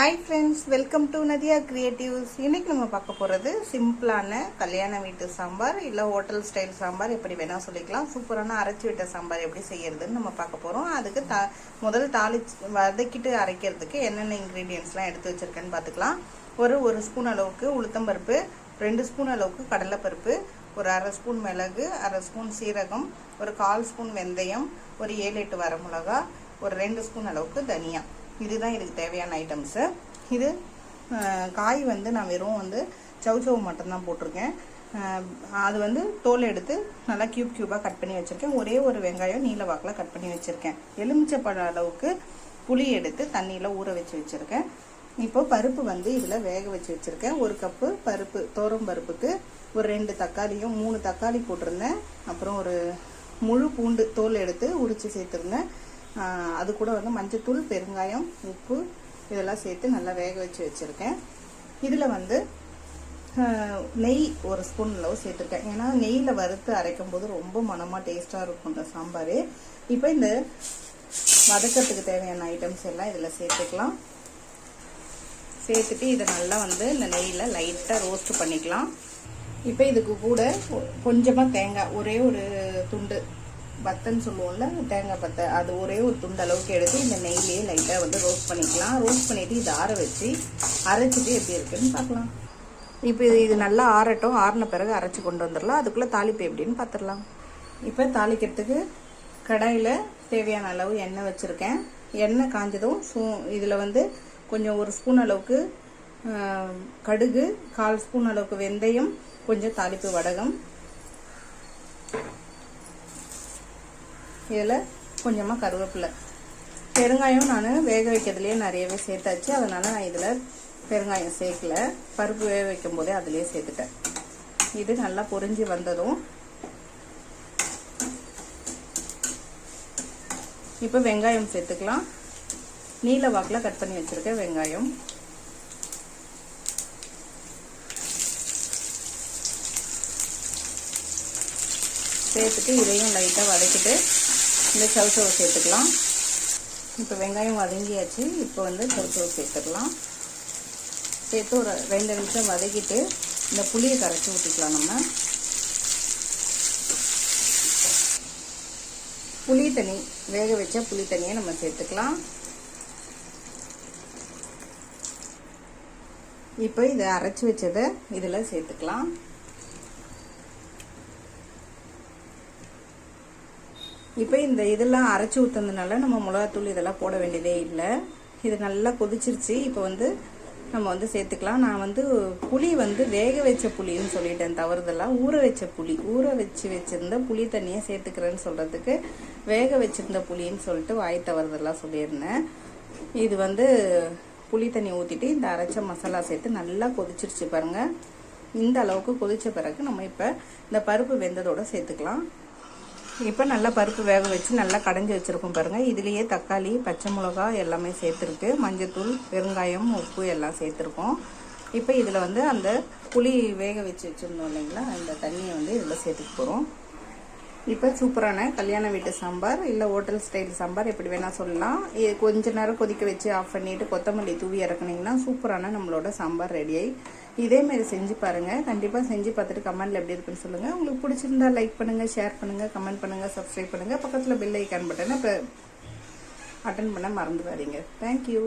Hi friends welcome to Nadiya creatives இன்னைக்கு நம்ம பார்க்க போகிறது சிம்பிளான கல்யாண வீட்டு சாம்பார் இல்லை ஹோட்டல் ஸ்டைல் சாம்பார் எப்படி வேணால் சொல்லிக்கலாம். சூப்பரான அரைச்சி விட்ட சாம்பார் எப்படி செய்யறதுன்னு நம்ம பார்க்க போகிறோம் அதுக்கு த முதல் தாளி வதக்கிட்டு அரைக்கிறதுக்கு என்னென்ன இன்க்ரீடியன்ஸ்லாம் எடுத்து வச்சுருக்கேன்னு பார்த்துக்கலாம். ஒரு ஒரு ஸ்பூன் அளவுக்கு உளுத்தம்பருப்பு ரெண்டு ஸ்பூன் அளவுக்கு கடலைப்பருப்பு ஒரு அரை ஸ்பூன் மிளகு அரை ஸ்பூன் சீரகம் ஒரு கால் ஸ்பூன் வெந்தயம் ஒரு ஏழு எட்டு வரமிளகா ஒரு ரெண்டு ஸ்பூன் அளவுக்கு தனியாக இதுதான் இதுக்கு தேவையான ஐட்டம்ஸு இது காய் வந்து நான் வெறும் வந்து சவுச்சவு மட்டும்தான் போட்டிருக்கேன். அது வந்து தோல் எடுத்து நல்லா க்யூப் க்யூபாக கட் பண்ணி வச்சுருக்கேன். ஒரே ஒரு வெங்காயம் நீல வாக்கில் கட் பண்ணி வச்சுருக்கேன். எலுமிச்சப்பழ அளவுக்கு புளி எடுத்து தண்ணியில் ஊற வச்சு வச்சுருக்கேன். இப்போ பருப்பு வந்து இதில் வேக வச்சு வச்சுருக்கேன். ஒரு கப்பு பருப்பு தோரம் பருப்புக்கு ஒரு ரெண்டு தக்காளியும் மூணு தக்காளி போட்டிருந்தேன். அப்புறம் ஒரு முழு பூண்டு தோல் எடுத்து உரித்து சேர்த்துருந்தேன். அது கூட வந்து மஞ்சத்தூள் பெருங்காயம் உப்பு இதெல்லாம் சேர்த்து நல்லா வேக வச்சு வச்சுருக்கேன். இதில் வந்து நெய் ஒரு ஸ்பூன் அளவு சேர்த்துருக்கேன். ஏன்னா நெய்யில் வறுத்து அரைக்கும் போது ரொம்ப மனமாக டேஸ்ட்டாக இருக்கும் இந்த சாம்பார். இப்போ இந்த வதக்கிறதுக்கு தேவையான ஐட்டம்ஸ் எல்லாம் இதில் சேர்த்துக்கலாம். சேர்த்துட்டு இதை நல்லா வந்து இந்த நெய்யில் லைட்டாக ரோஸ்ட் பண்ணிக்கலாம். இப்போ இதுக்கு கூட கொஞ்சமாக தேங்காய் ஒரே ஒரு துண்டு பத்தன்னு சொல்லுவோம்ல தேங்காய் பத்தை அது ஒரே ஒரு துண்டு அளவுக்கு எடுத்து இந்த நெய்லேயே லைட்டாக வந்து ரோஸ்ட் பண்ணிக்கலாம். ரோஸ்ட் பண்ணிவிட்டு இதை ஆற வச்சு அரைச்சிட்டு எப்படி இருக்குன்னு பார்க்கலாம். இப்போ இது இது நல்லா ஆறட்டும். ஆறின பிறகு அரைச்சி கொண்டு வந்துடலாம். அதுக்குள்ளே தாளிப்பு எப்படின்னு பார்த்துடலாம். இப்போ தாளிக்கிறதுக்கு கடாயில் தேவையான அளவு எண்ணெய் வச்சுருக்கேன். எண்ணெய் காஞ்சதும் சூ இதில் வந்து கொஞ்சம் ஒரு ஸ்பூன் அளவுக்கு கடுகு கால் ஸ்பூன் அளவுக்கு வெந்தயம் கொஞ்சம் தாளிப்பு வடகம். இதில் கொஞ்சமாக கருவேப்பிலை. பெருங்காயம் நான் வேக வைக்கிறதுலேயே நிறையவே சேர்த்தாச்சு. அதனால் நான் இதில் பெருங்காயம் சேர்க்கல. பருப்பு வேக வைக்கும் போதே அதிலே சேர்த்துட்டேன். இது நல்லா பொறிஞ்சி வந்ததும் இப்போ வெங்காயம் சேர்த்துக்கலாம். நீல வாக்கில் கட் பண்ணி வச்சுருக்கேன் வெங்காயம். சேர்த்துட்டு இதையும் லைட்டாக வதக்கிட்டு இந்த சவுசவை சேர்த்துக்கலாம். இப்போ வெங்காயம் வதங்கியாச்சு. இப்போ வந்து சவுசவை சேர்த்துக்கலாம். சேர்த்து ஒரு ரெண்டு நிமிஷம் வதக்கிட்டு இந்த புளியை கரைச்சி ஊற்றிக்கலாம் நம்ம. புளி தண்ணி வேக வச்ச புளி தண்ணியை நம்ம சேர்த்துக்கலாம். இப்போ இதை அரைச்சி வச்சதை இதில் சேர்த்துக்கலாம். இப்போ இந்த இதெல்லாம் அரைச்சி ஊற்றுனதுனால நம்ம மிளகாத்தூள் இதெல்லாம் போட வேண்டியதே இல்லை. இது நல்லா கொதிச்சிருச்சு. இப்போ வந்து நம்ம வந்து சேர்த்துக்கலாம். நான் வந்து புளி வந்து வேக வச்ச புளின்னு சொல்லிட்டேன். தவறுதெல்லாம் ஊற வச்ச புளி. ஊற வச்சு வச்சுருந்த புளி தண்ணியை சேர்த்துக்கிறேன்னு சொல்கிறதுக்கு வேக வச்சுருந்த புளின்னு சொல்லிட்டு வாய் தவறுதெல்லாம் சொல்லியிருந்தேன். இது வந்து புளி தண்ணி ஊற்றிட்டு இந்த அரைச்ச மசாலா சேர்த்து நல்லா கொதிச்சிருச்சு பாருங்கள் இந்த அளவுக்கு கொதித்த பிறகு நம்ம இப்போ இந்த பருப்பு வெந்ததோடு சேர்த்துக்கலாம். இப்போ நல்லா பருப்பு வேக வச்சு நல்லா கடைஞ்சி வச்சுருக்கோம் பாருங்கள் இதுலேயே தக்காளி பச்சை மிளகா எல்லாமே சேர்த்துருக்கு. மஞ்சத்தூள் பெருங்காயம் உப்பு எல்லாம் சேர்த்துருக்கோம். இப்போ இதில் வந்து அந்த புளி வேக வச்சு வச்சுருந்தோம் இல்லைங்களா? அந்த தண்ணியை வந்து இதில் சேர்த்துக்க போகிறோம் இப்போ சூப்பரான கல்யாண வீட்டு சாம்பார் இல்லை ஹோட்டல் ஸ்டைல் சாம்பார் எப்படி வேணால் சொல்லலாம். இது கொஞ்ச நேரம் கொதிக்க வச்சு ஆஃப் பண்ணிவிட்டு கொத்தமல்லி தூவி இறக்குனீங்கன்னா சூப்பரான நம்மளோட சாம்பார் ரெடியாகி இதேமாரி செஞ்சு பாருங்கள் கண்டிப்பாக செஞ்சு பார்த்துட்டு கமெண்ட்டில் எப்படி இருக்குன்னு சொல்லுங்கள் உங்களுக்கு பிடிச்சிருந்தா லைக் பண்ணுங்கள் ஷேர் பண்ணுங்கள் கமெண்ட் பண்ணுங்கள் சப்ஸ்கிரைப் பண்ணுங்கள் பக்கத்தில் பெல் ஐக்கான் பட்டனை இப்போ அட்டன் பண்ண மறந்துடாதீங்க. தேங்க்யூ